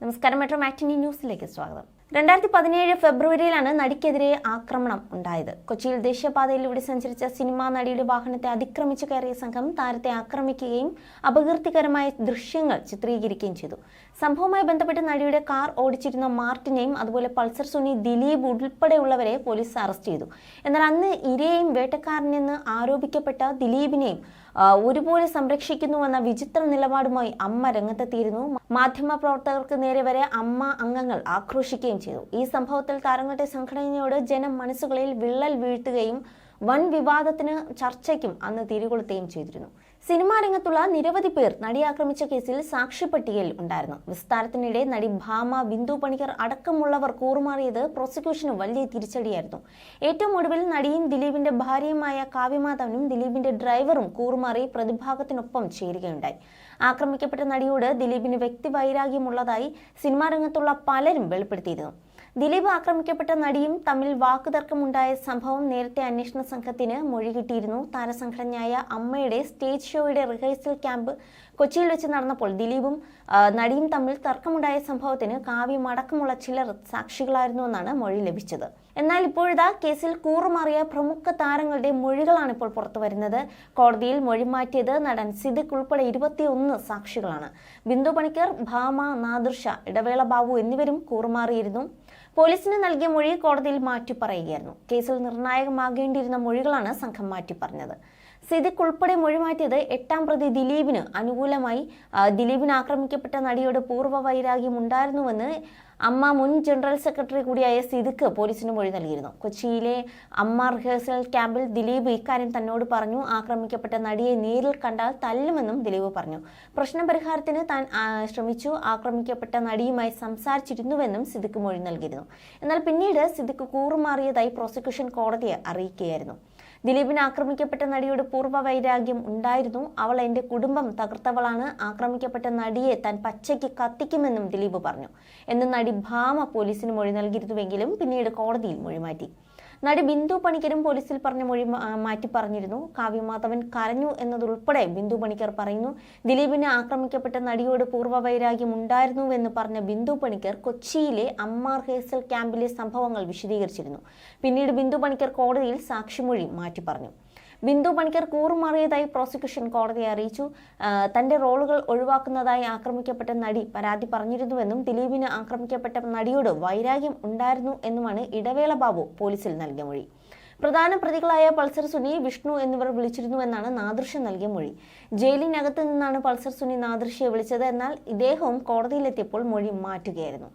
നമസ്കാരം മെട്രോ മാറ്റിനി ന്യൂസിലേക്ക് സ്വാഗതം. രണ്ടായിരത്തി പതിനേഴ് ഫെബ്രുവരിയിലാണ് നടിക്കെതിരെ ആക്രമണം ഉണ്ടായത്. കൊച്ചിയിൽ ദേശീയപാതയിലൂടെ സഞ്ചരിച്ച സിനിമാ നടിയുടെ വാഹനത്തെ അതിക്രമിച്ചു കയറിയ സംഘം താരത്തെ ആക്രമിക്കുകയും അപകീർത്തികരമായ ദൃശ്യങ്ങൾ ചിത്രീകരിക്കുകയും ചെയ്തു. സംഭവവുമായി ബന്ധപ്പെട്ട് നടിയുടെ കാർ ഓടിച്ചിരുന്ന മാർട്ടിനെയും അതുപോലെ പൾസർ സുനി ദിലീപ് ഉൾപ്പെടെയുള്ളവരെ പോലീസ് അറസ്റ്റ് ചെയ്തു. എന്നാൽ അന്ന് ഇരയെയും വേട്ടക്കാരനെന്ന് ആരോപിക്കപ്പെട്ട ദിലീപിനെയും ഒരുപോലെ സംരക്ഷിക്കുന്നുവെന്ന വിചിത്ര നിലപാടുമായി അമ്മ രംഗത്തെത്തിയിരുന്നു. മാധ്യമ പ്രവർത്തകർക്ക് നേരെ വരെ അമ്മ അംഗങ്ങൾ ആക്രോശിക്കുകയും ചെയ്തു. ഈ സംഭവത്തിൽ താരങ്ങളുടെ സംഘടനയോട് ജനം മനസ്സുകളിൽ വിള്ളൽ വീഴ്ത്തുകയും വൻ വിവാദത്തിന് ചർച്ചയ്ക്കും അന്ന് തിരികൊളുത്തുകയും ചെയ്തിരുന്നു. സിനിമാ രംഗത്തുള്ള നിരവധി പേർ നടി ആക്രമിച്ച കേസിൽ സാക്ഷിപ്പട്ടികയിൽ ഉണ്ടായിരുന്നു. വിസ്താരത്തിനിടെ നടി ഭാമ ബിന്ദു പണിക്കർ അടക്കമുള്ളവർ കൂറുമാറിയത് പ്രോസിക്യൂഷന് വലിയ തിരിച്ചടിയായിരുന്നു. ഏറ്റവും ഒടുവിൽ നടിയും ദിലീപിന്റെ ഭാര്യയുമായ കാവ്യമാധവനും ദിലീപിന്റെ ഡ്രൈവറും കൂറുമാറി പ്രതിഭാഗത്തിനൊപ്പം ചേരുകയുണ്ടായി. ആക്രമിക്കപ്പെട്ട നടിയോട് ദിലീപിന് വ്യക്തിവൈരാഗ്യമുള്ളതായി സിനിമാ രംഗത്തുള്ള പലരും വെളിപ്പെടുത്തിയിരുന്നു. ദിലീപ് ആക്രമിക്കപ്പെട്ട നടിയും തമ്മിൽ വാക്കുതർക്കമുണ്ടായ സംഭവം നേരത്തെ അന്വേഷണ സംഘത്തിന് മൊഴി കിട്ടിയിരുന്നു. താരസംഘടനയായ അമ്മയുടെ സ്റ്റേജ് ഷോയുടെ റിഹേഴ്സൽ ക്യാമ്പ് കൊച്ചിയിൽ വെച്ച് നടന്നപ്പോൾ ദിലീപും നടിയും തമ്മിൽ തർക്കമുണ്ടായ സംഭവത്തിന് കാവ്യം അടക്കമുള്ള ചിലർ സാക്ഷികളായിരുന്നുവെന്നാണ് മൊഴി ലഭിച്ചത്. എന്നാൽ ഇപ്പോഴിതാ കേസിൽ കൂറുമാറിയ പ്രമുഖ താരങ്ങളുടെ മൊഴികളാണ് ഇപ്പോൾ പുറത്തു വരുന്നത്. കോടതിയിൽ മൊഴി മാറ്റിയത് നടൻ സിദ്ദിഖ് ഉൾപ്പെടെ ഇരുപത്തിയൊന്ന് സാക്ഷികളാണ്. ബിന്ദു പണിക്കർ ഭാമ നാദിർഷ ഇടവേള ബാബു എന്നിവരും കൂറുമാറിയിരുന്നു. പോലീസിന് നൽകിയ മൊഴി കോടതിയിൽ മാറ്റി പറയുകയായിരുന്നു കേസിൽ നിർണായകമാകേണ്ടിയിരുന്ന മൊഴികളാണ് സംഘം മാറ്റി പറഞ്ഞത് സിദ്ദിഖ് ഉൾപ്പെടെ മൊഴിമാറ്റിയത് എട്ടാം പ്രതി ദിലീപിന് അനുകൂലമായി ദിലീപിന് ആക്രമിക്കപ്പെട്ട നടിയോട് പൂർവ വൈരാഗ്യം ഉണ്ടായിരുന്നുവെന്ന് അമ്മ മുൻ ജനറൽ സെക്രട്ടറി കൂടിയായ സിദ്ദിഖ് പോലീസിന് മൊഴി നൽകിയിരുന്നു. കൊച്ചിയിലെ അമ്മ റിഹേഴ്സൽ ക്യാമ്പിൽ ദിലീപ് ഇക്കാര്യം തന്നോട് പറഞ്ഞു ആക്രമിക്കപ്പെട്ട നടിയെ നേരിൽ കണ്ടാൽ തല്ലുമെന്നും ദിലീപ് പറഞ്ഞു. പ്രശ്നപരിഹാരത്തിന് താൻ ശ്രമിച്ചു ആക്രമിക്കപ്പെട്ട നടിയുമായി സംസാരിച്ചിരുന്നുവെന്നും സിദ്ദിഖ് മൊഴി നൽകിയിരുന്നു. എന്നാൽ പിന്നീട് സിദ്ദിഖ് കൂറുമാറിയതായി പ്രോസിക്യൂഷൻ കോടതിയെ അറിയിക്കുകയായിരുന്നു. ദിലീപിന് ആക്രമിക്കപ്പെട്ട നടിയോട് പൂർവ വൈരാഗ്യം ഉണ്ടായിരുന്നു. അവൾ എന്റെ കുടുംബം തകർത്തവളാണ്. ആക്രമിക്കപ്പെട്ട നടിയെ താൻ പച്ചയ്ക്ക് കത്തിക്കുമെന്നും ദിലീപ് പറഞ്ഞു. എന്ന് നടി ഭാമ പോലീസിന് മൊഴി നൽകിയിരുന്നുവെങ്കിലും പിന്നീട് കോടതിയിൽ മൊഴി മാറ്റി. നടി ബിന്ദു പണിക്കരും പോലീസിൽ പറഞ്ഞ മൊഴി മാറ്റി പറഞ്ഞിരുന്നു. കാവ്യമാധവൻ കരഞ്ഞു എന്നതുൾപ്പെടെ ബിന്ദു പണിക്കർ പറയുന്നു ദിലീപിനെ ആക്രമിക്കപ്പെട്ട നടിയോട് പൂർവ വൈരാഗ്യം ഉണ്ടായിരുന്നുവെന്ന് പറഞ്ഞ ബിന്ദു പണിക്കർ കൊച്ചിയിലെ അമ്മാർ ഹേസൽ ക്യാമ്പിലെ സംഭവങ്ങൾ വിശദീകരിച്ചിരുന്നു. പിന്നീട് ബിന്ദു പണിക്കർ കോടതിയിൽ സാക്ഷിമൊഴി മാറ്റി പറഞ്ഞു. ബിന്ദു പണിക്കർ കൂറുമാറിയതായി പ്രോസിക്യൂഷൻ കോടതിയെ അറിയിച്ചു. തന്റെ റോളുകൾ ഒഴിവാക്കുന്നതായി ആക്രമിക്കപ്പെട്ട നടി പരാതി പറഞ്ഞിരുന്നുവെന്നും ദിലീപിന് ആക്രമിക്കപ്പെട്ട നടിയോട് വൈരാഗ്യം ഉണ്ടായിരുന്നു എന്നുമാണ് ഇടവേള ബാബു പോലീസിൽ നൽകിയ മൊഴി. പ്രധാന പ്രതികളായ പൾസർ സുനി വിഷ്ണു എന്നിവർ വിളിച്ചിരുന്നുവെന്നാണ് നാദൃശ നൽകിയ മൊഴി. ജയിലിനകത്ത് നിന്നാണ് പൾസർ സുനി നാദൃശയെ വിളിച്ചത് എന്നാൽ ഇദ്ദേഹവും കോടതിയിലെത്തിയപ്പോൾ മൊഴി മാറ്റുകയായിരുന്നു.